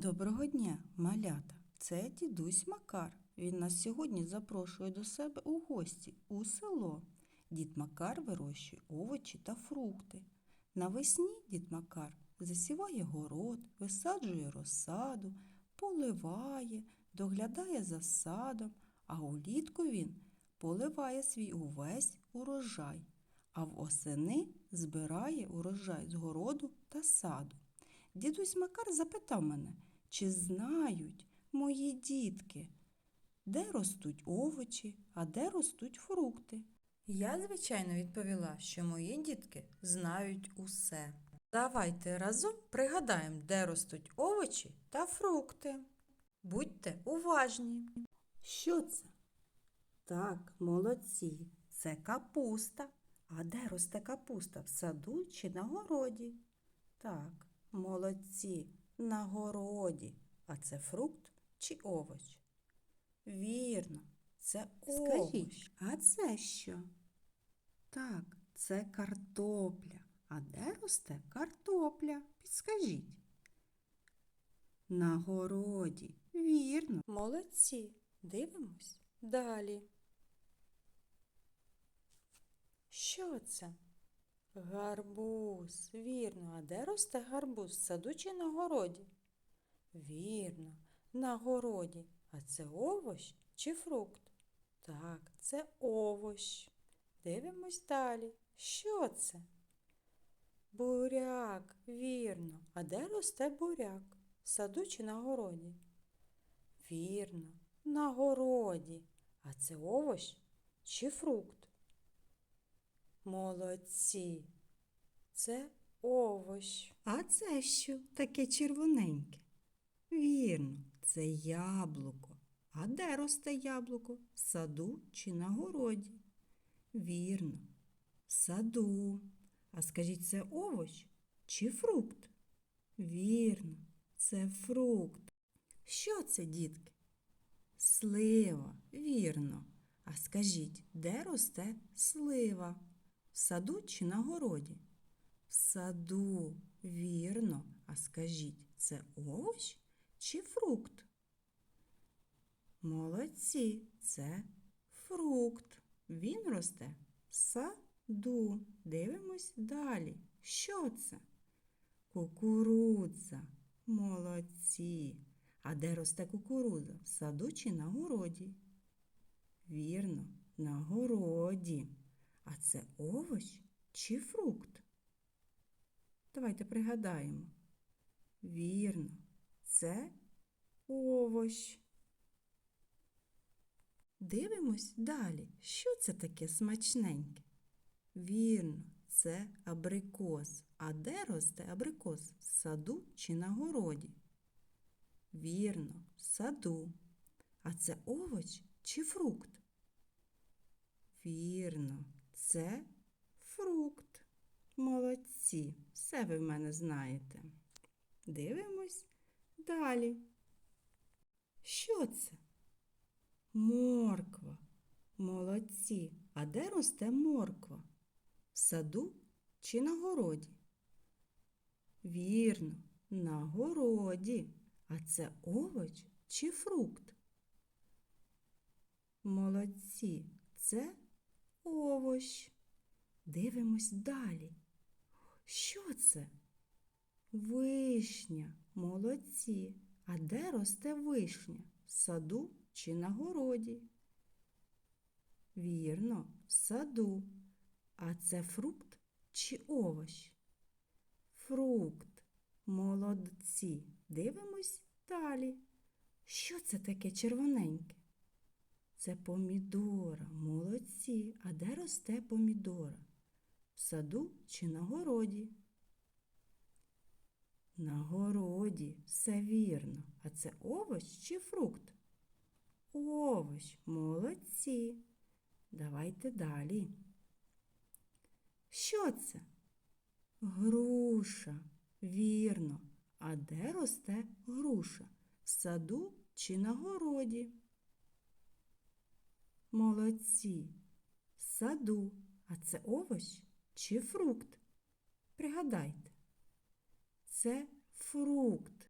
Доброго дня, малята! Це дідусь Макар. Він нас сьогодні запрошує до себе у гості у село. Дід Макар вирощує овочі та фрукти. Навесні дід Макар засіває город, висаджує розсаду, поливає, доглядає за садом, а улітку він поливає свій увесь урожай, а восени збирає урожай з городу та саду. Дідусь Макар запитав мене, чи знають мої дітки, де ростуть овочі, а де ростуть фрукти. Я, звичайно, відповіла, що мої дітки знають усе. Давайте разом пригадаємо, де ростуть овочі та фрукти. Будьте уважні. Що це? Так, молодці, це капуста. А де росте капуста? В саду чи на городі? Так, молодці, на городі. А це фрукт чи овоч? Вірно, це овоч. Скажіть, а це що? Так, це картопля. А де росте картопля? Підскажіть. На городі. Вірно. Молодці. Дивимось далі. Що це? Гарбуз, вірно. А де росте гарбуз? В саду чи на городі? Вірно, на городі. А це овощ чи фрукт? Так, це овощ. Дивимось далі. Що це? Буряк, вірно. А де росте буряк? В саду чи на городі? Вірно, на городі. А це овощ чи фрукт? Молодці. Це овощ. А це що таке червоненьке? Вірно, це яблуко. А де росте яблуко? В саду чи на городі? Вірно, в саду. А скажіть, це овощ чи фрукт? Вірно, це фрукт. Що це, дітки? Слива, вірно. А скажіть, де росте слива? В саду чи на городі? В саду, вірно. А скажіть, це овощ чи фрукт? Молодці, це фрукт. Він росте в саду. Дивимось далі. Що це? Кукурудза. Молодці. А де росте кукурудза? В саду чи на городі? Вірно, на городі. А це овощ чи фрукт? Давайте пригадаємо. Вірно, це овощ. Дивимось далі. Що це таке смачненьке? Вірно, це абрикос. А де росте абрикос? В саду чи на городі? Вірно, в саду. А це овоч чи фрукт? Вірно, це фрукт. Молодці. Все ви в мене знаєте. Дивимось далі. Що це? Морква. Молодці. А де росте морква? В саду чи на городі? Вірно, на городі. А це овоч чи фрукт? Молодці, це овощ. Дивимось далі. Що це? Вишня. Молодці. А де росте вишня? В саду чи на городі? Вірно, в саду. А це фрукт чи овощ? Фрукт. Молодці. Дивимось далі. Що це таке червоненьке? Це помідора. Молодці. А де росте помідора? В саду чи на городі? На городі, все вірно. А це овощ чи фрукт? Овощ, молодці. Давайте далі. Що це? Груша. Вірно. А де росте груша? В саду чи на городі? Молодці. Саду. А це овощ чи фрукт? Пригадайте. Це фрукт.